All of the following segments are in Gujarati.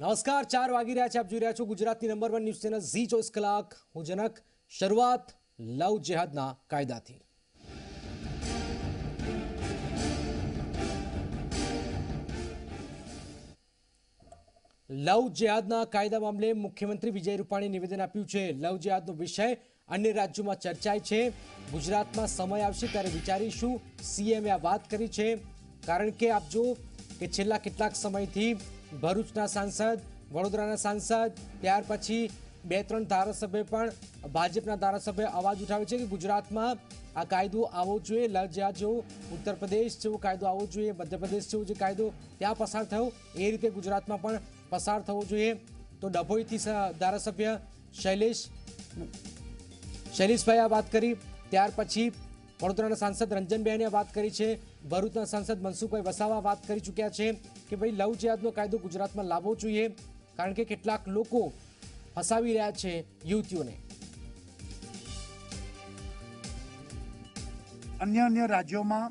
નમસ્કાર, ચાર વાગી રહ્યા છે, આપ જોઈ રહ્યા છો ગુજરાતની number one news channel Zee ચોવીસ કલાક. હું જનક, શરૂઆત લવ જેહાદના કાયદાથી. લવ જેહાદના કાયદા મામલે મુખ્યમંત્રી વિજય રૂપાણી નિવેદન આપ્યું છે. લવ જેહાદનો વિષય અન્ય રાજ્યોમાં ચર્ચાય છે. ગુજરાતમાં સમય આવશે ત્યારે વિચારીશું. સીએમએ આ વાત કરી છે. કારણ કે આપ જો કે છેલ્લા કેટલાક સમયથી ભરૂચના સાંસદ, વડોદરાના સાંસદ, ત્યાર પછી બે ત્રણ ધારાસભ્ય પણ ભાજપના ધારાસભ્ય અવાજ ઉઠાવે છે કે ગુજરાતમાં આ કાયદો આવવો જોઈએ લવ જેવું ઉત્તર પ્રદેશ જેવો કાયદો આવવો જોઈએ, મધ્યપ્રદેશ જેવો જે કાયદો ત્યાં પસાર થયો, એ રીતે ગુજરાતમાં પણ પસાર થવો જોઈએ. તો ડભોઈથી ધારાસભ્ય શૈલેષ, શૈલેષભાઈ આ વાત કરી. ત્યાર પછી વડોદરાના સાંસદ રંજનબેને વાત કરી છે. ભરૂચના સાંસદ મનસુખભાઈ વસાવા વાત કરી ચૂક્યા છે કે ભાઈ લવ જેહાદનો કાયદો ગુજરાતમાં લાવવો જોઈએ કારણ કે કેટલાક લોકો ફસાવી રહ્યા છે યુવતીઓને. અન્ય અન્ય રાજ્યોમાં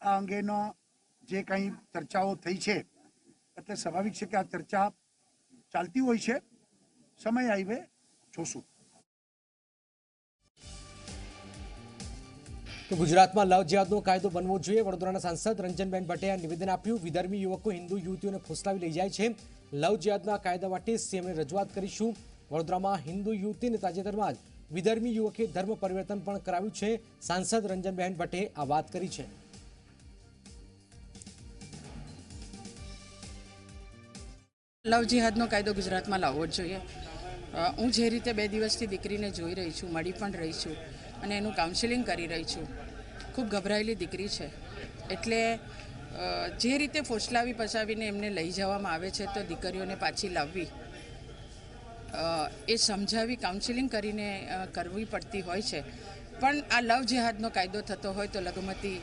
આ અંગેનો જે કંઈ ચર્ચાઓ થઈ છે, એટલે સ્વાભાવિક છે કે આ ચર્ચા ચાલતી હોય છે. સમય આવીને જોશું. તો ગુજરાતમાં લવ જિહાદનો કાયદો બનવો જોઈએ. વડોદરાના સાંસદ રંજનબેન ભટ્ટે નિવેદન આપ્યું. વિધર્મી યુવકો, હિન્દુ યુવતીઓને ફોસલાવી લઈ જાય છે. લવ જિહાદના કાયદા માટે સીએમને રજૂઆત કરીશું. વડોદરામાં હિન્દુ યુવતીને તાજેતરમાં જ વિધર્મી યુવકે ધર્મ પરિવર્તન પણ કરાવ્યું છે. સાંસદ રંજનબેન ભટ્ટે આ વાત કરી છે. લવ જિહાદનો કાયદો ગુજરાતમાં લાવવો જોઈએ. હું જે રીતે બે દિવસથી દીકરીને જોઈ રહી છું, મળી પણ રહી છું. અને એનું કાઉન્સિલિંગ કરી રહી છું. ખૂબ ગભરાયેલી દીકરી છે. એટલે જે રીતે ફોસલાવી પસાવીને એમને લઈ જવામાં આવે છે, તો દીકરીઓને પાછી લાવવી એ સમજાવી કાઉન્સિલિંગ કરીને કરવી પડતી હોય છે. પણ આ લવ જેહાદનો કાયદો થતો હોય તો લઘુમતી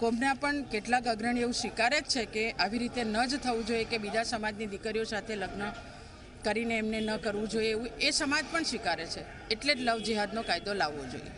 કોમના પણ કેટલાક અગ્રણી એવું સ્વીકારે જ છે કે આવી રીતે ન જ થવું જોઈએ કે બીજા સમાજની દીકરીઓ સાથે લગ્ન કરીને એમને ન કરવું જોઈએ એવું એ સમાજ પણ સ્વીકારે છે. એટલે જ લવ જિહાદનો કાયદો લાવવો જોઈએ.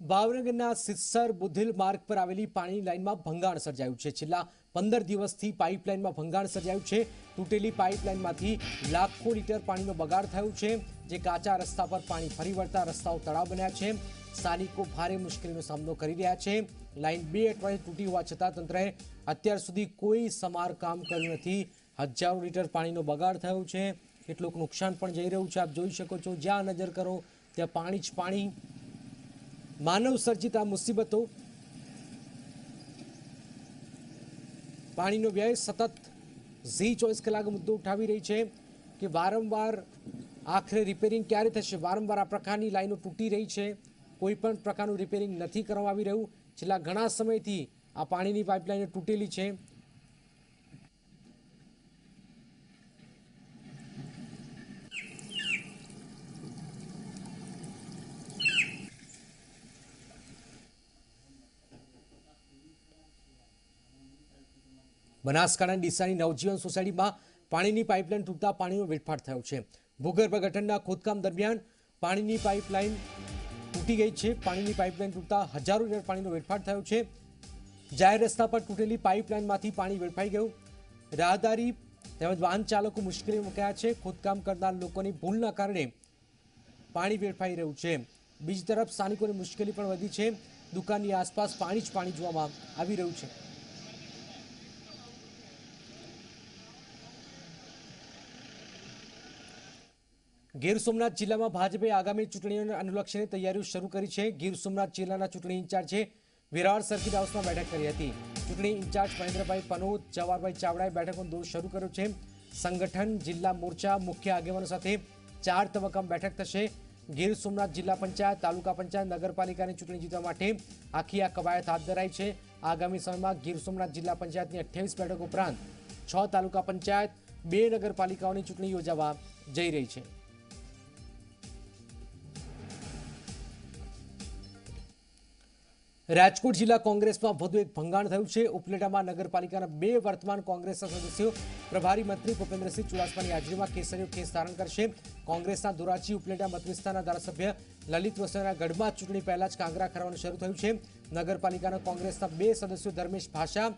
ભાવનગરના સિત્સર બુધિલ માર્ગ પર આવેલી પાણીની લાઇનમાં ભંગાણ સર્જાયું છે. છેલ્લા પંદર દિવસથી પાઇપલાઇનમાં ભંગાણ સર્જાયું છે. તૂટેલી પાઇપલાઇનમાંથી લાખો લીટર પાણીનો બગાડ થયો છે. જે કાચા રસ્તા પર પાણી ફરી વળતા રસ્તાઓ તળાવ બન્યા છે. સ્થાનિકો ભારે મુશ્કેલીનો સામનો કરી રહ્યા છે. લાઇન બે અઠવાડિયે તૂટી હોવા છતાં તંત્રએ અત્યાર સુધી કોઈ સમારકામ કર્યું નથી. હજારો લીટર પાણીનો બગાડ થયો છે. કેટલુંક નુકસાન પણ જઈ રહ્યું છે. આપ જોઈ શકો છો, જ્યાં નજર કરો, ત્યાં પાણી જ પાણી. માનવ સર્જિત આ મુસીબતો. પાણીનો વ્યય સતત ઝી ચોવીસ કલાક મુદ્દો ઉઠાવી રહી છે કે વારંવાર આખરે રિપેરિંગ ક્યારે થશે? વારંવાર આ પ્રકારની લાઈનો તૂટી રહી છે. કોઈ પણ પ્રકારનું રિપેરિંગ નથી કરવામાં આવી રહ્યું. છેલ્લા ઘણા સમયથી આ પાણીની પાઇપલાઇન તૂટેલી છે. બનાસકાંઠા ડીસાની નવજીવન સોસાયટીમાં પાણીની પાઇપલાઇન તૂટતા પાણીનો વેડફાટ થયો છે. ભૂગર્ભ ગઠનના ખોદકામ દરમિયાન પાણીની પાઇપલાઇન તૂટી ગઈ છે. પાણીની પાઇપલાઇન તૂટતા હજારો લીટર પાણીનો વેડફાટ થયો છે. જાહેર રસ્તા પર તૂટેલી પાઇપલાઇનમાંથી પાણી વેડફાઈ ગયું. રાહદારી તેમજ વાહન ચાલકો મુશ્કેલી મુકાયા છે. ખોદકામ કરનાર લોકોની ભૂલના કારણે પાણી વેડફાઈ રહ્યું છે. બીજી તરફ સ્થાનિકોની મુશ્કેલી પણ વધી છે. દુકાનની આસપાસ પાણી જ પાણી જોવામાં આવી રહ્યું છે. ગીર સોમનાથ જિલ્લામાં ભાજપે આગામી ચૂંટણીઓને અનુલક્ષીને તૈયારીઓ શરૂ કરી છે. ગીર સોમનાથ જિલ્લાના ચૂંટણી ઇન્ચાર્જે વિરાર સર્કિટ હાઉસમાં બેઠક કરી હતી. ચૂંટણી ઇન્ચાર્જ મહેન્દ્રભાઈ પનોત, જવાહરભાઈ ચાવડાએ બેઠકનો દોર શરૂ કર્યો છે. સંગઠન, જિલ્લા મોરચા, મુખ્ય આગેવાનો સાથે ચાર તબક્કામાં બેઠક થશે. ગીર સોમનાથ જિલ્લા પંચાયત, તાલુકા પંચાયત, નગરપાલિકાની ચૂંટણી જીતવા માટે આખી આ કવાયત હાથ ધરાઈ છે. આગામી સમયમાં ગીર સોમનાથ જિલ્લા પંચાયતની અઠ્યાવીસ બેઠક ઉપરાંત છ તાલુકા પંચાયત, બે નગરપાલિકાઓની ચૂંટણી યોજાવા જઈ રહી છે. રાજકોટ જિલ્લા કોંગ્રેસમાં વધુ એક ભંગાણ થયું છે. ઉપલેટામાં નગરપાલિકાના બે વર્તમાન કોંગ્રેસના સદસ્યો પ્રભારી મંત્રી ભૂપેન્દ્રસિંહ ચુડાસમાની હાજરીમાં કેસરીયો કેસ ધારણ કરશે. કોંગ્રેસના ધોરાજી, ઉપલેટા મતવિસ્તારના ધારાસભ્ય લલિત વસેના ગઢમાં ચૂંટણી પહેલા જ કાંગરા કરવાનું શરૂ થયું છે. નગરપાલિકાના કોંગ્રેસના બે સદસ્યો ધર્મેશ ભાષા,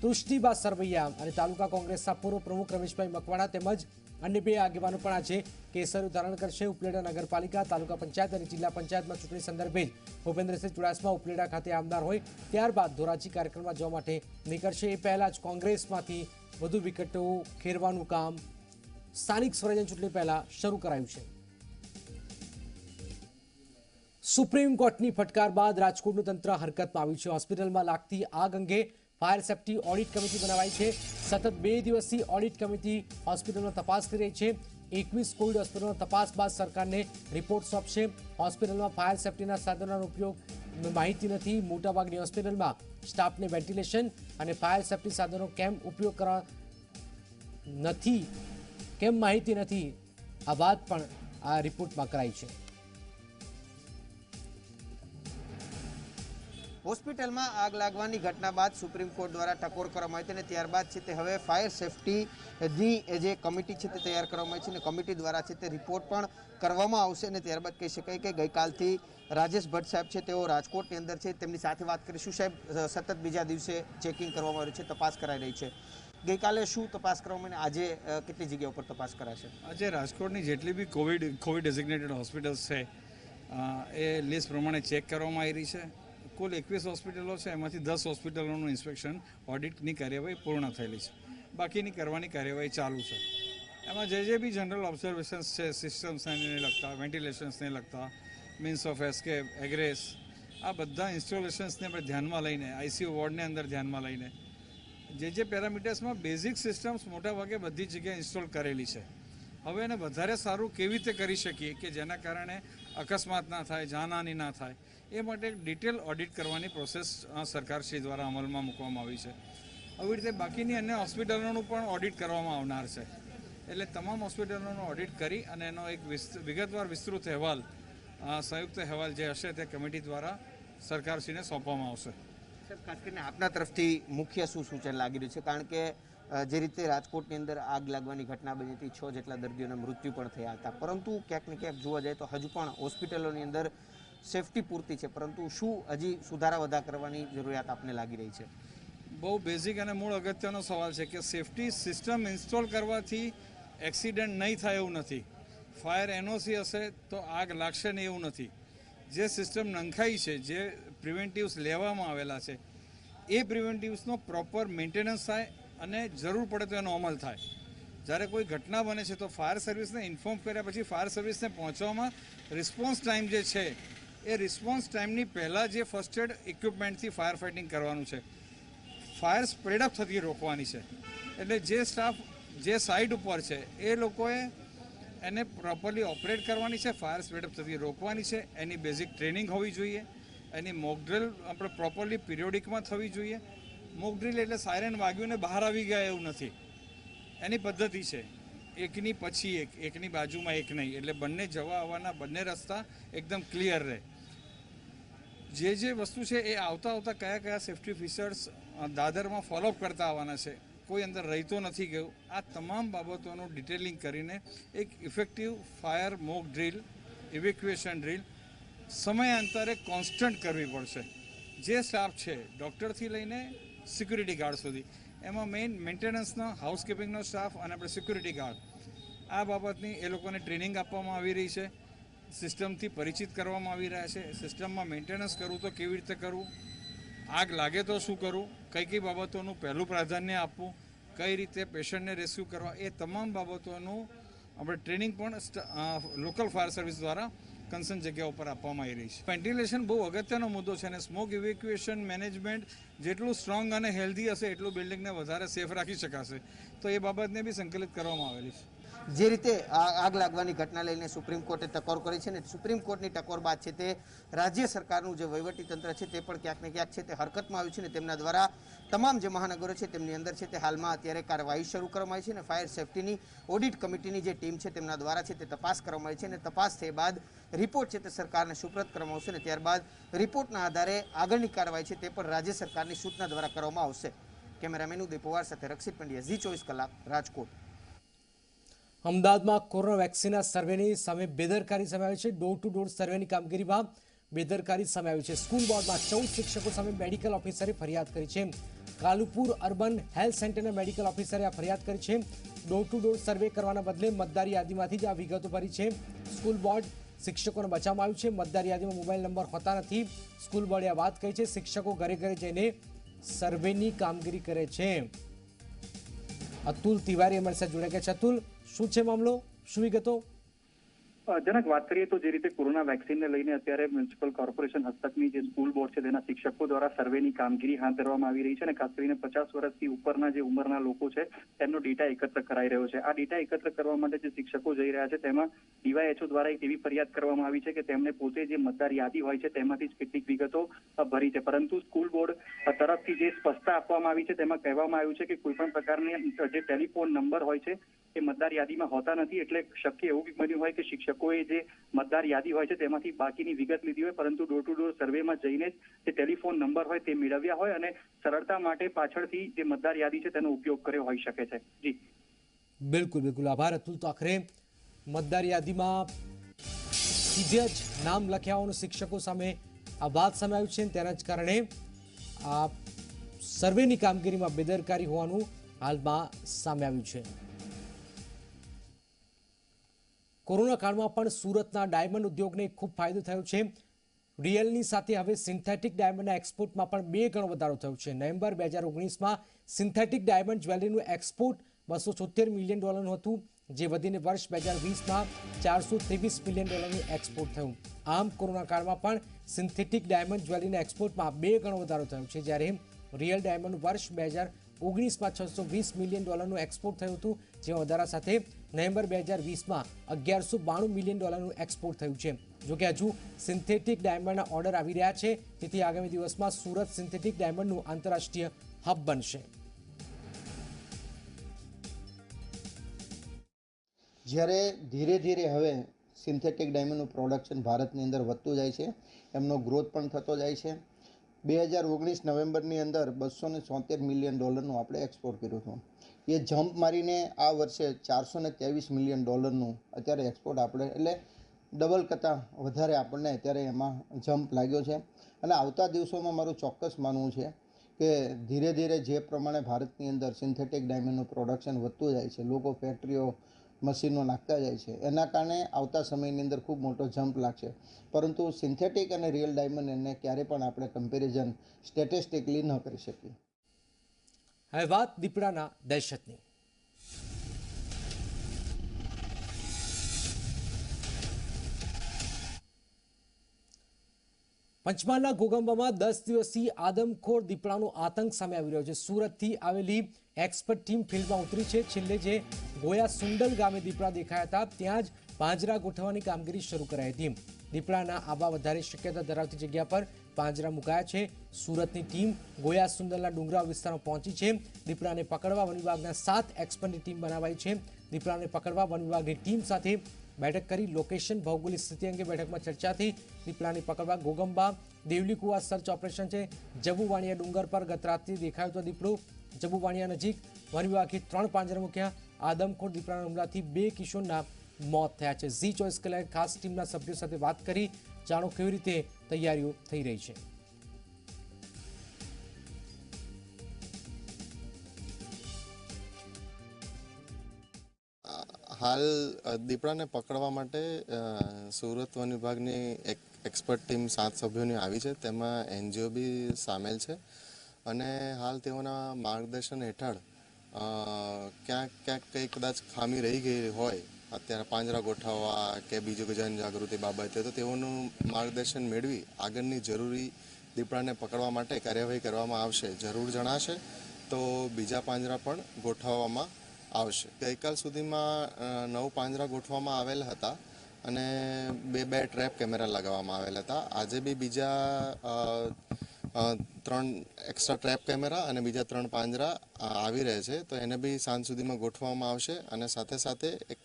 તૃષ્ટિબા સરવૈયા અને તાલુકા કોંગ્રેસના પૂર્વ પ્રમુખ રમેશભાઈ મકવાણા તેમજ અન્ય બે આગેવાનો પણ આજે કેસર ધારણ કરશે. ઉપલેટા નગરપાલિકા, તાલુકા પંચાયત અને જિલ્લા પંચાયતમાં ચૂંટણી સંદર્ભે જ ભૂપેન્દ્રસિંહ ચુડાસમા ઉપલેટા ખાતે આમદાર હોય, ત્યારબાદ ધોરાજી કાર્યક્રમમાં જવા માટે નીકળશે. એ પહેલાં જ કોંગ્રેસમાંથી વધુ વિકેટો ખેરવાનું કામ સ્થાનિક સ્વરાજ્ય ચૂંટણી પહેલાં શરૂ કરાયું છે. સુપ્રીમ કોર્ટની ફટકાર બાદ રાજકોટનું તંત્ર હરકતમાં આવ્યું છે. હોસ્પિટલમાં લાગતી આગ અંગે ફાયર સેફ્ટી ઓડિટ કમિટી બનાવાઈ છે. સતત બે દિવસથી ઓડિટ કમિટી હોસ્પિટલમાં તપાસ કરી રહી છે. એકવીસ કોવિડ હોસ્પિટલમાં તપાસ બાદ સરકારને રિપોર્ટ સોંપશે હોસ્પિટલમાં ફાયર સેફ્ટીના સાધનોનો ઉપયોગ માહિતી નથી. મોટાભાગની હોસ્પિટલમાં સ્ટાફને વેન્ટિલેશન અને ફાયર સેફ્ટી સાધનો કેમ ઉપયોગ કરવા નથી, કેમ માહિતી નથી, આ વાત પણ આ રિપોર્ટમાં કરાઈ છે. હોસ્પિટલમાં આગ લાગવાની ઘટના બાદ સુપ્રીમ કોર્ટ દ્વારા ટકોર કરવામાં આવી હતી અને ત્યારબાદ છે તે હવે ફાયર સેફટીની જે કમિટી છે તે તૈયાર કરવામાં આવી છે અને કમિટી દ્વારા છે તે રિપોર્ટ પણ કરવામાં આવશે અને ત્યારબાદ કહી શકાય કે ગઈકાલથી રાજેશ ભટ્ટ સાહેબ છે તેઓ રાજકોટની અંદર છે, તેમની સાથે વાત કરીશું સાહેબ સતત બીજા દિવસે ચેકિંગ કરવામાં આવ્યું છે, તપાસ કરાઈ રહી છે? ગઈકાલે શું તપાસ કરવામાં આજે કેટલી જગ્યા ઉપર તપાસ કરાશે? આજે રાજકોટની જેટલી બી કોવિડ કોવિડ ડેઝિગ્નેટેડ હોસ્પિટલ્સ છે એ લિસ્ટ પ્રમાણે ચેક કરવામાં આવી રહી છે. કુલ એકવીસ હોસ્પિટલો છે, એમાંથી દસ હોસ્પિટલોનું ઇન્સ્પેક્શન, ઓડિટની કાર્યવાહી પૂર્ણ થયેલી છે. બાકીની કરવાની કાર્યવાહી ચાલુ છે. એમાં જે જે બી જનરલ ઓબ્ઝર્વેશન્સ છે સિસ્ટમ્સને લગતા, વેન્ટિલેશન્સને લગતા મીન્સ ઓફ એસ્કેપ એગ્રેસ આ બધા ઇન્સ્ટોલેશન્સને આપણે ધ્યાનમાં લઈને આઈસીયુ વોર્ડને અંદર ધ્યાનમાં લઈને, જે જે પેરામીટર્સમાં બેઝિક સિસ્ટમ્સ મોટાભાગે બધી જગ્યાએ ઇન્સ્ટોલ કરેલી છે. હવે એને વધારે સારું કેવી રીતે કરી શકીએ કે જેના કારણે અકસ્માત ના થાય, જાનહાની ના થાય એ માટે ડિટેલ ઓડિટ કરવાની પ્રોસેસ સરકારશ્રી દ્વારા અમલમાં મૂકવામાં આવી છે. આવી રીતે બાકીની અન્ય હોસ્પિટલોનું પણ ઓડિટ કરવામાં આવનાર છે. એટલે તમામ હોસ્પિટલોનું ઓડિટ કરી અને એનો એક વિગતવાર વિસ્તૃત અહેવાલ સંયુક્ત અહેવાલ જે હશે તે કમિટી દ્વારા સરકારશ્રીને સોંપવામાં આવશે. સાહેબ, ખાસ કરીને આપના તરફથી મુખ્ય શું સૂચન લાગી રહ્યું છે? કારણ કે જે રીતે રાજકોટની અંદર આગ લાગવાની ઘટના બની હતી, છ જેટલા દર્દીઓના મૃત્યુ પણ થયા હતા. પરંતુ ક્યાંક ને ક્યાંક જોવા જાય તો હજુ પણ હોસ્પિટલોની અંદર સેફટી પૂરતી છે. પરંતુ શું હજી સુધારા વધા કરવાની જરૂરિયાત આપને લાગી રહી છે? બહુ બેઝિક અને મૂળ અગત્યનો સવાલ છે કે સેફટી સિસ્ટમ ઇન્સ્ટોલ કરવાથી એક્સિડન્ટ નહીં થાય એવું નથી. ફાયર એનઓસી હશે તો આગ લાગશે નહીં એવું નથી. જે સિસ્ટમ નંખાઈ છે, જે પ્રિવેન્ટિવ્સ લેવામાં આવેલા છે, એ પ્રિવેન્ટિવ્સનો પ્રોપર મેન્ટેનન્સ થાય અને જરૂર પડે તો એનો અમલ થાય. જ્યારે કોઈ ઘટના બને છે તો ફાયર સર્વિસને ઇન્ફોર્મ કર્યા પછી ફાયર સર્વિસને પહોંચવામાં રિસ્પોન્સ ટાઈમ જે છે એ રિસ્પોન્સ ટાઈમની પહેલાં જે ફર્સ્ટ એડ ઇક્વિપમેન્ટથી ફાયર ફાઇટિંગ કરવાનું છે. ફાયર સ્પ્રેડઅપ થતી રોકવાની છે. એટલે જે સ્ટાફ જે સાઇટ ઉપર છે, એ લોકોએ એને પ્રોપરલી ઓપરેટ કરવાની છે. ફાયર સ્પ્રેડઅપ થતી રોકવાની છે. એની બેઝિક ટ્રેનિંગ હોવી જોઈએ. એની મોકડ્રિલ આપણે પ્રોપરલી પિરિયોડિકમાં થવી જોઈએ. મોકડ્રિલ એટલે સાયરન વાગ્યું ને બહાર આવી ગયા એવું નથી. એની પદ્ધતિ છે. એકની પછી એક, એકની બાજુમાં એક નહીં. એટલે બંને જવા આવવાના બંને રસ્તા એકદમ ક્લિયર રહે. જે જે વસ્તુ છે એ આવતા આવતા કયા કયા સેફ્ટી ફીચર્સ દાદરમાં ફોલોઅપ કરતા આવવાના છે, કોઈ અંદર રહેતો નથી ગયો, આ તમામ બાબતોનું ડિટેલિંગ કરીને એક effective fire mock drill evacuation drill સમયાંતરે કોન્સ્ટન્ટ કરવી પડશે. જે સ્ટાફ છે ડૉક્ટરથી લઈને સિક્યુરિટી ગાર્ડ સુધી. એમાં મેઇન મેન્ટેનન્સનો હાઉસકીપિંગનો સ્ટાફ અને આપણે સિક્યુરિટી ગાર્ડ આ બાબતની એ લોકોને ટ્રેનિંગ આપવામાં આવી રહી છે, સિસ્ટમથી પરિચિત કરવામાં આવી રહ્યા છે. સિસ્ટમમાં મેન્ટેનન્સ કરવું તો કેવી રીતે કરવું? આગ લાગે તો શું કરવું? કઈ કઈ બાબતોનું પહેલું પ્રાધાન્ય આપવું? કઈ રીતે પેશન્ટને રેસ્ક્યુ કરવા? એ તમામ બાબતોનું આપણે ટ્રેનિંગ પણ લોકલ ફાયર સર્વિસ દ્વારા કન્સર્ન જગ્યા ઉપર આપવામાં આવી રહી છે. વેન્ટિલેશન બહુ અગત્યનો મુદ્દો છે અને સ્મોક ઇવેક્યુએશન મેનેજમેન્ટ જેટલું સ્ટ્રોંગ અને હેલ્ધી હશે, એટલું બિલ્ડિંગને વધારે સેફ રાખી શકાશે. તો એ બાબતને બી સંકલિત કરવામાં આવેલી છે. જે રીતે આગ લાગવાની ઘટના લઈને સુપ્રીમ કોર્ટે ટકોર કરી છે ને સુપ્રીમ કોર્ટની ટકોર બાદ છે તે રાજ્ય સરકારનું જે વહીવટી તંત્ર છે તે પણ ક્યાંક ને ક્યાંક છે તે હરકતમાં આવ્યું છે ને તેમના દ્વારા તમામ જે મહાનગરો છે તેમની અંદર છે તે હાલમાં અત્યારે કાર્યવાહી શરૂ કરવામાં આવી છે અને ફાયર સેફટીની ઓડિટ કમિટીની જે ટીમ છે તેમના દ્વારા છે તે તપાસ કરવામાં આવી છે અને તપાસ થયા બાદ રિપોર્ટ છે તે સરકારને સુપ્રત કરવામાં આવશે અને ત્યારબાદ રિપોર્ટના આધારે આગળની કાર્યવાહી છે તે પણ રાજ્ય સરકારની સૂચના દ્વારા કરવામાં આવશે. કેમેરામેન ઉદય પવાર સાથે રક્ષિત પંડ્યા ઝી ચોવીસ કલાક રાજકોટ. અમદાવાદમાં કોરોના વેક્સિનના સર્વેની સામે બેદરકારી સામે આવી છે. ડોર ટુ ડોર સર્વેની કામગીરીમાં બેદરકારી સામે આવી છે. સ્કૂલ બોર્ડમાં ચૌદ શિક્ષકો સામે મેડિકલ ઓફિસરે ફરિયાદ કરી છે. કાલુપુર અર્બન હેલ્થ સેન્ટરના મેડિકલ ઓફિસરે આ ફરિયાદ કરી છે. ડોર ટુ ડોર સર્વે કરવાના બદલે મતદાર યાદીમાંથી જ આ વિગતો ભરી છે. સ્કૂલ બોર્ડ શિક્ષકોને બચાવવામાં આવ્યું છે. મતદાર યાદીમાં મોબાઈલ નંબર હોતા નથી. સ્કૂલ બોર્ડે આ વાત કહી છે. શિક્ષકો ઘરે ઘરે જઈને સર્વેની કામગીરી કરે છે. અતુલ તિવારી અમારી સાથે જોડાઈ ગયા છે. અતુલ શું છે મામલો શું વિગતો અ, જનક વાત કરીએ તો જે રીતે કોરોના વેક્સિનને લઈને અત્યારે મ્યુનિસિપલ કોર્પોરેશન હસ્તકની જે સ્કૂલ બોર્ડ છે તેના શિક્ષકો દ્વારા સર્વેની કામગીરી હાથ ધરવામાં આવી રહી છે અને ખાસ કરીને પચાસ વર્ષથી ઉપરના જે ઉંમરના લોકો છે, તેમનો ડેટા એકત્ર કરાઈ રહ્યો છે. આ ડેટા એકત્ર કરવા માટે જે શિક્ષકો જઈ રહ્યા છે, તેમાં ડીવાયએચઓ દ્વારા એક એવી ફરિયાદ કરવામાં આવી છે કે તેમને પોતે જે મતદાર યાદી હોય છે, તેમાંથી જ કેટલીક વિગતો ભરી છે. પરંતુ સ્કૂલ બોર્ડ તરફથી જે સ્પષ્ટતા આપવામાં આવી છે, તેમાં કહેવામાં આવ્યું છે કે કોઈ પણ પ્રકારની જે ટેલિફોન નંબર હોય છે, એ મતદાર યાદીમાં હોતા નથી. એટલે શક્ય એવું બન્યું હોય કે શિક્ષકોએ જે મતદાર યાદી હોય છે તેમાંથી બાકીની વિગત લીધી હોય, પરંતુ ડોર ટુ ડોર સર્વેમાં જઈને જે ટેલિફોન નંબર હોય તે મેળવ્યા હોય અને સરળતા માટે પાછળથી જે મતદાર યાદી છે તેનો ઉપયોગ કર્યો હોઈ શકે છે. જી. બિલકુલ બિલકુલ. આભાર. અતુલ તો આખરે મતદાર યાદીમાં સીધે જ નામ લખ્યા હોવાનું શિક્ષકો સામે આ વાત સામે આવ્યું છે તેના જ કારણે આ સર્વેની કામગીરીમાં બેદરકારી હોવાનું હાલમાં સામે આવ્યું છે. કોરોના કાળમાં પણ સુરતના ડાયમંડ ઉદ્યોગને ખૂબ ફાયદો થયો છે. રિયલની સાથે હવે સિન્થેટિક ડાયમંડના એક્સપોર્ટમાં પણ બે ગણો વધારો થયો છે. નવેમ્બર બે હજાર ઓગણીસમાં સિન્થેટિક ડાયમંડ જ્વેલરીનું એક્સપોર્ટ બસો છોતેર મિલિયન ડોલરનું હતું, જે વધીને વર્ષ બે હજાર વીસમાં ચારસો ત્રેવીસ મિલિયન ડોલરનું એક્સપોર્ટ થયું. આમ, કોરોના કાળમાં પણ સિન્થેટિક ડાયમંડ જ્વેલરીના એક્સપોર્ટમાં બે ગણો વધારો થયો છે. જ્યારે રિયલ ડાયમંડ વર્ષ બે હજાર ઓગણીસમાં છસો વીસ મિલિયન ડોલરનું એક્સપોર્ટ થયું હતું જે વધારા સાથે નવેમ્બર બે હજાર વીસમાં અગિયારસો બાણું મિલિયન ડોલરનું એક્સપોર્ટ થયું છે. જોકે હજુ સિન્થેટિક ડાયમંડના ઓર્ડર આવી રહ્યા છે, તેથી આગામી દિવસમાં સુરત સિન્થેટિક ડાયમંડનું આંતરરાષ્ટ્રીય હબ બનશે. જ્યારે ધીરે ધીરે હવે સિન્થેટિક ડાયમંડનું પ્રોડક્શન ભારતની અંદર વધતું જાય છે, એમનો ગ્રોથ પણ થતો જાય છે. બે હજાર ઓગણીસ નવેમ્બરની અંદર બસો ને મિલિયન ડોલરનું આપણે એક્સપોર્ટ કર્યું હતું. એ જમ્પ મારીને આ વર્ષે ચારસો ને ત્રેવીસ મિલિયન ડોલરનું અત્યારે એક્સપોર્ટ આપણે, એટલે ડબલ કરતાં વધારે આપણને અત્યારે એમાં જમ્પ લાગ્યો છે. અને આવતા દિવસોમાં મારું ચોક્કસ માનવું છે કે ધીરે ધીરે જે પ્રમાણે ભારતની અંદર સિન્થેટિક ડાયમંડનું પ્રોડક્શન વધતું જાય છે, લોકો ફેક્ટરીઓ મશીનો નાખતા જાય છે, એના કારણે આવતા સમયની અંદર ખૂબ મોટો જમ્પ લાગશે. પરંતુ સિન્થેટિક અને રિયલ ડાયમંડ એને ક્યારે પણ આપણે કમ્પેરિઝન સ્ટેટિસ્ટિકલી ન કરી શકીએ. હવે વાત દીપડાના દહેશતની. પંચમહાલના ઘોગંબામાં દસ દિવસથી આદમખોર દીપડાનો આતંક સામે આવી રહ્યો છે. સુરતથી આવેલી એક્સપર્ટ ટીમ ફિલ્ડમાં ઉતરી છે. છેલ્લે જે ગોયા સુંડલ ગામે દીપડા દેખાયા હતા, ત્યાં જ પાંજરા ગોઠવવાની કામગીરી શરૂ કરાઈ હતી. દીપડાના આવા વધારે શક્યતા ધરાવતી જગ્યા પર પાંજરા મુકાયા છે. સુરતની ટીમ ગોયા સુંદરના ડુંગરા વિસ્તારમાં પહોંચી છે. દીપડાને પકડવા વન વિભાગના સાત એક્સપર્ટની ટીમ બનાવાઈ છે. દીપડાને પકડવા વન વિભાગની ટીમ સાથે બેઠક કરી લોકેશન, ભૌગોલિક સ્થિતિ અંગે બેઠકમાં ચર્ચા થઈ. દીપડાને પકડવા ગોગંબા દેવલી કુવા સર્ચ ઓપરેશન છે. જબુવાણિયા ડુંગર પર ગત રાત્રે દેખાયો હતો દીપડો જબુવાણિયા નજીક વન વિભાગે ત્રણ પાંજરા મૂક્યા. આદમખોર દીપડાના હુમલાથી બે કિશોરના મોત થયા છે. ઝી ચોઈસ કલાક ખાસ ટીમના સભ્યો સાથે વાત કરી જાણો કેવી રીતે તૈયારીઓ થઈ રહી છે. હાલ દીપડાને પકડવા માટે સુરત વન વિભાગની એક એક્સપર્ટ ટીમ સાત સભ્યોની આવી છે. તેમાં એનજીઓ બી સામેલ છે. અને હાલ તેઓના માર્ગદર્શન હેઠળ ક્યાંક ક્યાંક કંઈ કદાચ ખામી રહી ગઈ હોય અત્યારે પાંજરા ગોઠવવા કે બીજું જનજાગૃતિ બાબતે તો તેઓનું માર્ગદર્શન મેળવી આગળની જરૂરી દીપડાને પકડવા માટે કાર્યવાહી કરવામાં આવશે. જરૂર જણાશે તો બીજા પાંજરા પણ ગોઠવવામાં આવશે. ગઈકાલ સુધીમાં નવ પાંજરા ગોઠવવામાં આવેલ હતા અને બે બે ટ્રેપ કેમેરા લગાવવામાં આવેલ હતા. આજે બી બીજા ત્રણ એક્સ્ટ્રા ટ્રેપ કેમેરા અને બીજા ત્રણ પાંજરા આવી રહે છે. તો એને બી સાંજ સુધીમાં ગોઠવવામાં આવશે અને સાથે સાથે એક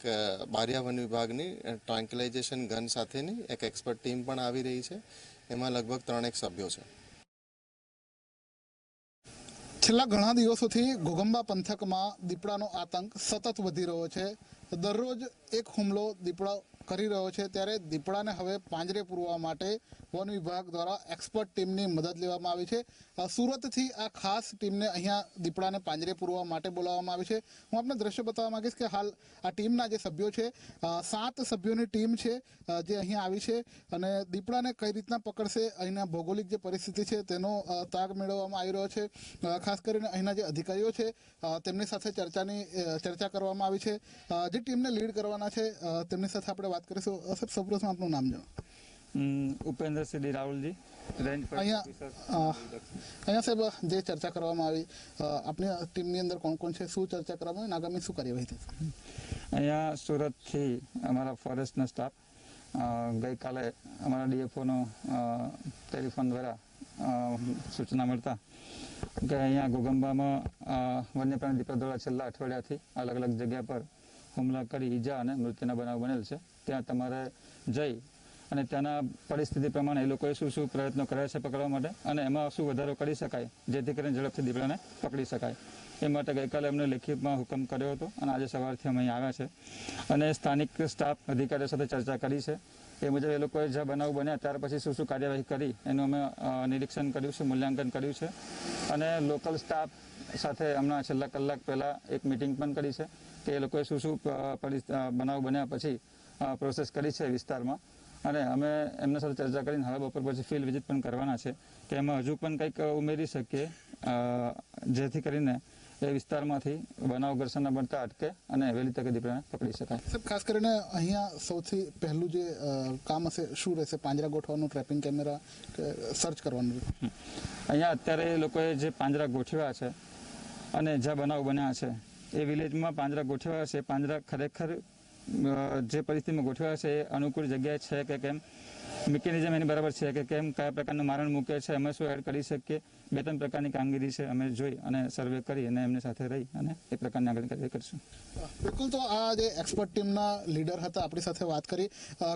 બારિયા વન વિભાગની ટ્રાન્કલાઇઝેશન ગન સાથેની એક એક્સપર્ટ ટીમ પણ આવી રહી છે. એમાં લગભગ ત્રણેક સભ્યો છે. છેલ્લા ઘણા દિવસોથી ઘોગંબા પંથકમાં દીપડાનો આતંક સતત વધી રહ્યો છે. દરરોજ એક હુમલો દીપડા કરી રહ્યો છે ત્યારે દીપડાને હવે પાંજરે પૂરવા માટે વન વિભાગ દ્વારા એક્સપર્ટ ટીમની મદદ લેવામાં આવી છે. સુરતથી આ ખાસ ટીમને અહીંયા દીપડાને પાંજરે પૂરવા માટે બોલાવવામાં આવી છે. હું આપને દ્રશ્ય બતાવવા માંગીશ કે હાલ આ ટીમના જે સભ્યો છે સાત સભ્યોની ટીમ છે જે અહીંયા આવી છે અને દીપડાને કઈ રીતના પકડશે, અહીંના ભૌગોલિક જે પરિસ્થિતિ છે તેનો તાગ મેળવવામાં આવી રહ્યો છે. ખાસ કરીને અહીંના જે અધિકારીઓ છે તેમની સાથે ચર્ચાની ચર્ચા કરવામાં આવી છે. જે ટીમને લીડ કરવાના છે. તેમની સાથે આપણે વાત કરીશું. સાહેબ સૌપ્રથમ આપનું નામ જણાવો. હમ, ઉપેન્દ્ર સિદ્ધિ રાહુલજી અહીંયા અહીંયા સાહેબ જે ચર્ચા કરવામાં આવી આપણી ટીમની અંદર કોણ કોણ છે? શું ચર્ચા કરવામાં આવી? આગામી શું કાર્યવાહી થશે? અહીંયા સુરતથી અમારા ફોરેસ્ટના સ્ટાફ ગઈકાલે અમારા ડીએફઓનો ટેલિફોન દ્વારા સૂચના મળતા કે અહીંયા ગોગંબામાં વન્યપ્રાણી દીપડા દ્વારા છેલ્લા અઠવાડિયાથી અલગ અલગ જગ્યા પર હુમલા કરી, ઈજા અને મૃત્યુના બનાવ બનેલ છે. ત્યાં તમારે જઈ અને ત્યાંના પરિસ્થિતિ પ્રમાણે એ લોકોએ શું શું પ્રયત્નો કર્યા છે પકડવા માટે અને એમાં શું વધારો કરી શકાય, જેથી કરીને ઝડપથી દીપડાને પકડી શકાય. એ માટે ગઈકાલે એમને લેખિતમાં હુકમ કર્યો હતો અને આજે સવારથી અમે અહીં આવ્યા છે. અને સ્થાનિક સ્ટાફ અધિકારીઓ સાથે ચર્ચા કરી છે. એ મુજબ એ લોકોએ જ્યાં બનાવ બન્યા ત્યાર પછી શું શું કાર્યવાહી કરી, એનું અમે નિરીક્ષણ કર્યું છે, મૂલ્યાંકન કર્યું છે. અને લોકલ સ્ટાફ સાથે હમણાં છેલ્લા કલાક પહેલાં એક મિટિંગ પણ કરી છે. કે એ લોકોએ શું શું બનાવ બન્યા પછી પ્રોસેસ કરી છે વિસ્તારમાં. અને અમે એમના સાથે ચર્ચા કરીને હવે બપોર પછી ફિલ્ડ વિઝિટ પણ કરવાના છે કે એમાં હજુ પણ કંઈક ઉમેરી શકીએ જેથી કરીને એ વિસ્તારમાંથી બનાવ ઘર્ષણના બનતા અટકે અને વહેલી તકે દીપડાને પકડી શકાય. સાહેબ ખાસ કરીને અહીંયા સૌથી પહેલું જે કામ હશે શું રહેશે? પાંજરા ગોઠવાનું ટ્રેપિંગ કેમેરા સર્ચ કરવાનું? અહીંયા અત્યારે એ લોકોએ જે પાંજરા ગોઠવ્યા છે અને જ્યાં બનાવ બન્યા છે એ વિલેજમાં પાંજરા ગોઠવ્યા છે. પાંજરા ખરેખર જે પરિસ્થિતિમાં ગોઠવ્યા છે એ અનુકૂળ જગ્યાએ છે કે કેમ? મિકેનિઝમ એની બરાબર છે કે કેમ? કયા પ્રકારનું મારણ મૂકે છે? એમાં શું એડ કરી શકીએ? બે ત્રણ પ્રકારની કામગીરી છે અમે જોઈ અને સર્વે કરી અને એમની સાથે રહી અને એ પ્રકારની આગળ કાર્યવાહી કરીશું. બિલકુલ, તો આ જે એક્સપર્ટ ટીમના લીડર હતા, આપણી સાથે વાત કરી.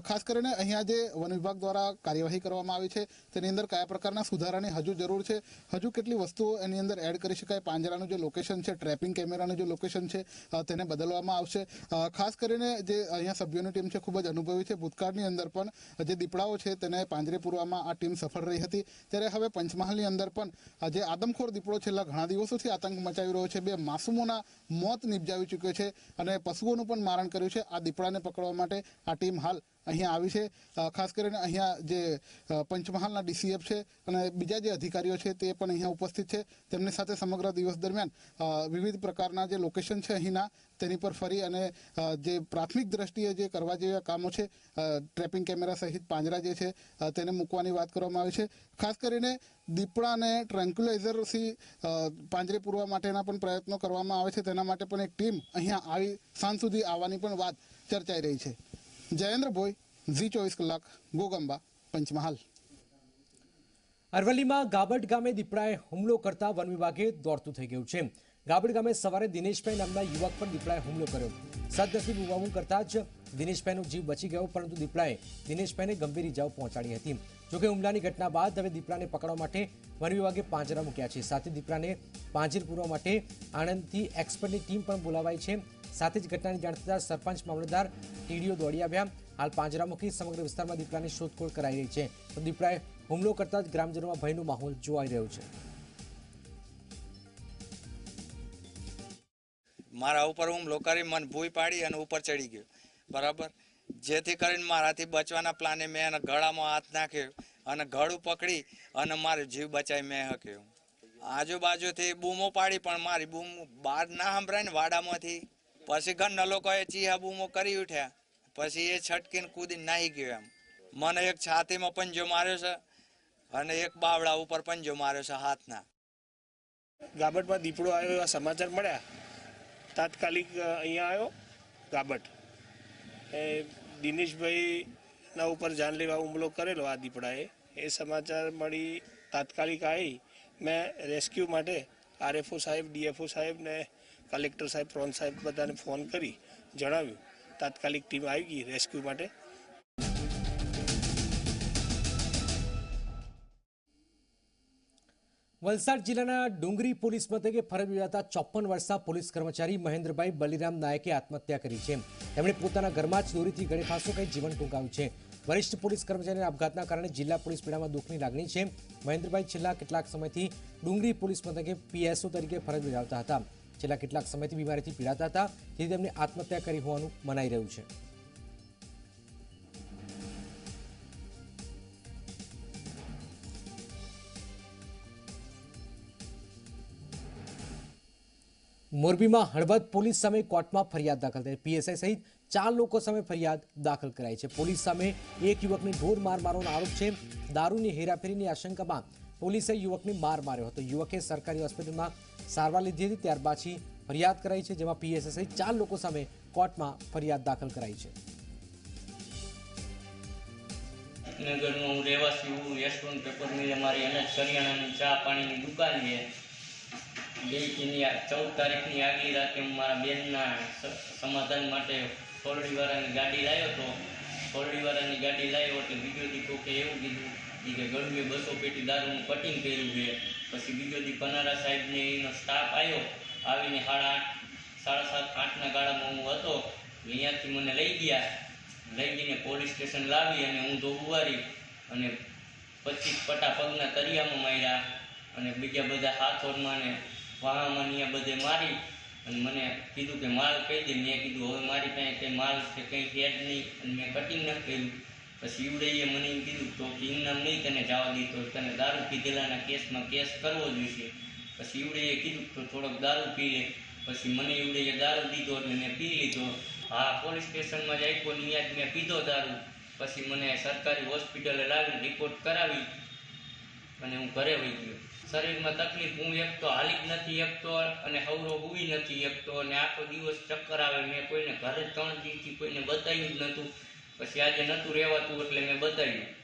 ખાસ કરીને અહીંયા જે વન વિભાગ દ્વારા કાર્યવાહી કરવામાં આવી છે, તેની અંદર કયા પ્રકારના સુધારાની હજુ જરૂર છે? હજુ કેટલી વસ્તુઓ એની અંદર એડ કરી શકાય? પાંજરાનું જે લોકેશન છે ટ્રેપિંગ કેમેરાનું જે લોકેશન છે તેને બદલવામાં આવશે. ખાસ કરીને જે અહીંયા સભ્યોની ટીમ છે, ખૂબ જ અનુભવી છે. ભૂતકાળની અંદર પણ જે દીપડાઓ છે, તેને પાંજરે પૂરવામાં આ ટીમ સફળ રહી હતી. ત્યારે હવે પંચમહાલની અંદર પણ જે આદમખોર દીપડો છેલ્લા ઘણા દિવસોથી આતંક મચાવી રહ્યો છે. બે માસૂમોના મોત નિપજાવી ચૂક્યો છે અને પશુઓનું પણ મારણ કર્યું છે. આ દીપડાને પકડવા માટે આ ટીમ હાલ અહીંયા આવી છે. ખાસ કરીને અહીંયા જે પંચમહાલના ડીસીએફ છે અને બીજા જે અધિકારીઓ છે તે પણ અહીંયા ઉપસ્થિત છે. તેમની સાથે સમગ્ર દિવસ દરમિયાન વિવિધ પ્રકારના જે લોકેશન છે અહીંના, તેની પર ફરી અને જે પ્રાથમિક દ્રષ્ટિએ જે કરવા જેવા કામો છે ટ્રેપિંગ કેમેરા સહિત પાંજરા જે છે તેને મૂકવાની વાત કરવામાં આવી છે. ખાસ કરીને દીપડાને ટ્રેન્ક્યુલાઇઝરથી પાંજરે પૂરવા માટેના પણ પ્રયત્નો કરવામાં આવે છે. તેના માટે પણ એક ટીમ અહીંયા આવી, સાંજ સુધી આવવાની પણ વાત ચર્ચાઈ રહી છે. જયેન્દ્ર ભોઈ, ઝી ચોવીસ કલાક, ગોગંબા, પંચમહાલ. અરવલ્લીમાં ગાબડ ગામે દીપડાએ હુમલો કરતા વન વિભાગે દોડતું થઈ ગયું છે. ગાબડ ગામે સવારે દિનેશભાઈ નામના યુવક પર દીપડાએ હુમલો કર્યો. સદનસીબ ઉવાવું કરતા જ દિનેશભાઈનો જીવ બચી ગયો, પરંતુ દીપડાએ દિનેશભાઈને ગંભીર ઇજાઓ પહોંચાડી હતી. જોકે હુમલાની ઘટના બાદ હવે દીપડાને પકડવા માટે વન વિભાગે પાંજરા મૂક્યા છે. સાથે દીપડાને પાંજર પૂરવા માટે આણંદથી એક્સપર્ટની ટીમ પણ બોલાવાઈ છે. સાથે જ ઘટનાની જાણ થતાં સરપંચ મામલતદાર ટીડીઓ દોડી આવ્યા. હાલ પાંજરામુખી સમગ્ર વિસ્તારમાં દીપડાની શોધખોળ કરાઈ રહી છે. તો દીપડાએ હુમલો કરતા જ ગ્રામજનોમાં ભયનો માહોલ જોવાઈ રહ્યો છે. મારા ઉપર હુમલો કરી મને ભૂઈ પાડી અને ઉપર ચડી ગયો. બરાબર? જેથી કરીને મારાથી બચવાના પ્લાને મેં એના ગળામાં હાથ નાખ્યો અને ગળું પકડી અને મારો જીવ બચાવી મેં હક્યો. આજુબાજુથી બૂમો પાડી પણ મારી બૂમ બહાર ના સંભળાય ને વાડામાંથી પછી ઘરના લોકોએ ચીહા બૂમો કરી ઉઠ્યા. પછી એ છટકીને કૂદીને નાહી ગયો એમ. મને એક છાતીમાં પંજો માર્યો છે અને એક બાવડા ઉપર પંજો માર્યો છે હાથના. ગાબટમાં દીપડો આવ્યો એવા સમાચાર મળ્યા. તાત્કાલિક અહીંયા આવ્યો ગાબટ. એ દિનેશભાઈના ઉપર જાનલેવા હુમલો કરેલો આ દીપડાએ. એ સમાચાર મળી તાત્કાલિક આવી. મેં રેસ્ક્યુ માટે આરએફઓ સાહેબ, ડીએફઓ સાહેબ ને કલેક્ટર સાહેબ, પ્રોન સાહેબ બધાને ફોન કરી જણાવ્યું. તાત્કાલિક ટીમ આવી ગઈ રેસ્ક્યુ માટે. વલસાડ જિલ્લાના ડુંગરી પોલીસ મથકે ફરજ બજાવતા ચોપન વર્ષના પોલીસ કર્મચારી મહેન્દ્રભાઈ બલિરામ નાયકે આત્મહત્યા કરી છે. તેમણે પોતાના ઘરમાં જ દોરીથી ગળે ફાંસો કંઈ જીવન ટૂંકાવ્યું છે. વરિષ્ઠ પોલીસ કર્મચારીના આપઘાતના કારણે જિલ્લા પોલીસ પીડામાં દુઃખની લાગણી છે. મહેન્દ્રભાઈ છેલ્લા કેટલાક સમયથી ડુંગરી પોલીસ મથકે પીએસઓ તરીકે ફરજ બજાવતા હતા. છેલ્લા કેટલાક સમયથી બીમારીથી પીડાતા હતા તેથી તેમણે આત્મહત્યા કરી હોવાનું મનાઈ રહ્યું છે. મોરબીમાં હળવદ પોલીસ સામે કોર્ટમાં ફરિયાદ દાખલ થઈ. પીએસઆઈ સહિત ચાર લોકો સામે ફરિયાદ દાખલ કરાઈ છે. પોલીસ સામે એક યુવકને ઢોર માર મારવાનો આરોપ છે. દારૂની હેરાફેરીની આશંકામાં પોલીસે યુવકને માર માર્યો હતો. યુવકે સરકારી હોસ્પિટલમાં સારવાર લીધી હતી ત્યાર પછી ફરિયાદ કરાઈ છે, જેમાં પીએસઆઈ ચાર લોકો સામે કોર્ટમાં ફરિયાદ દાખલ કરાઈ છે. નગરનો હું રહેવાસી હું યશવંત પેપરની અમારી અનાજ કરિયાણાની ચા પાણીની દુકાન છે. ગઈની ચૌદ તારીખની આગલી રાતે હું મારા બેનના સમાધાન માટે ફોરડીવાળાની ગાડી લાવ્યો હતો. ફોરડીવાળાની ગાડી લાવ્યો એટલે બીજો દી કે એવું કીધું ઈ કે ગળુએ બસો પેટી દારૂનું કટિંગ કર્યું છે. પછી બીજો દી પનારા સાહેબને એનો સ્ટાફ આવ્યો આવીને સાડા આઠ, સાડા સાત, આઠના ગાળામાં હું હતો. અહીંયાથી મને લઈ ગયા. લઈ જઈને પોલીસ સ્ટેશન લાવી અને હું ધોબુવારી અને પચીસ પટા પગના તરિયામાં માર્યા અને બીજા બધા હાથોડમાં ને વાહામાં ને બધે મારી અને મને કીધું કે માલ કહી દે. મેં કીધું, હવે મારી પાસે કંઈ માલ કે કંઈ જ નહીં. અને મેં કટિંગ ન કર્યું. પછી ઈવડેએ મને એમ કીધું, તો કે ઇનામ નહીં તને જવા દીધો તને દારૂ પીધેલાના કેસમાં કેસ કરવો જોઈશે. પછી ઈવડેએ કીધું, તો થોડોક દારૂ પી લે. પછી મને ઈવડેએ દારૂ દીધો એટલે મેં પી લીધો. હા, પોલીસ સ્ટેશનમાં જ આપ્યો ને અહીંયા જ મેં પીધો દારૂ. પછી મને સરકારી હોસ્પિટલે લાવી, રિપોર્ટ કરાવી અને હું ઘરે વહી ગયો. શરીરમાં તકલીફ હું એક તો હાલી જ નથી એકતો અને હવરો હુઈ નથી એકતો અને આખો દિવસ ચક્કર આવે. મેં કોઈને ઘરે ત્રણ દિવસથી કોઈને બતાવ્યું જ નહોતું. પછી આજે નતું રહેવાતું એટલે મેં બતાવ્યું.